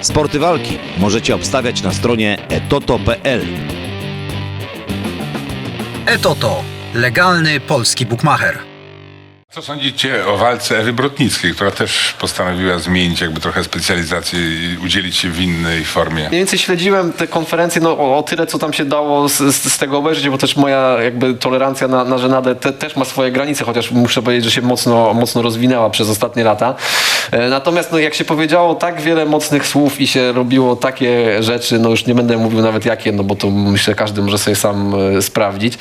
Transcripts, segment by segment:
Sporty walki możecie obstawiać na stronie etoto.pl. Etoto. Legalny polski bukmacher. Co sądzicie o walce Ewy Brotnickiej, która też postanowiła zmienić jakby trochę specjalizację i udzielić się w innej formie? Mniej więcej śledziłem te konferencje no, o, o tyle, co tam się dało z, z, z tego obejrzeć, bo też moja jakby tolerancja na, na żenadę te, też ma swoje granice, chociaż muszę powiedzieć, że się mocno, mocno rozwinęła przez ostatnie lata. E, Natomiast no, jak się powiedziało tak wiele mocnych słów i się robiło takie rzeczy, no już nie będę mówił nawet jakie, no bo to myślę każdy może sobie sam e, sprawdzić.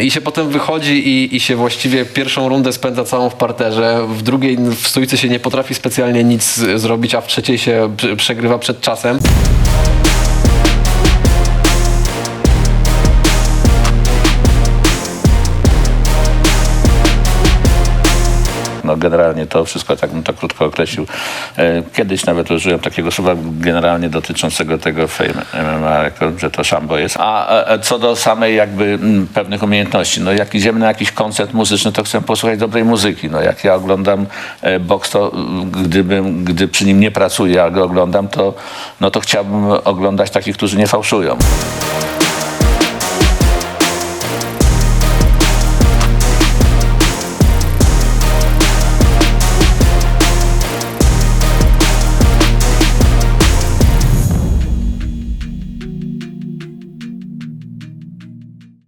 I się potem wychodzi i, i się właściwie pierwszą rundę spędza całą w parterze, w drugiej w stójce się nie potrafi specjalnie nic zrobić, a w trzeciej się prze- przegrywa przed czasem. No generalnie to wszystko, tak bym to krótko określił. E, Kiedyś nawet użyłem takiego słowa generalnie dotyczącego tego MMA, że to szambo jest. A e, co do samej jakby mm, pewnych umiejętności, no jak idziemy na jakiś koncert muzyczny, to chcę posłuchać dobrej muzyki. No jak ja oglądam e, boks, to mm, gdybym, gdy przy nim nie pracuję, a go oglądam, to, no to chciałbym oglądać takich, którzy nie fałszują.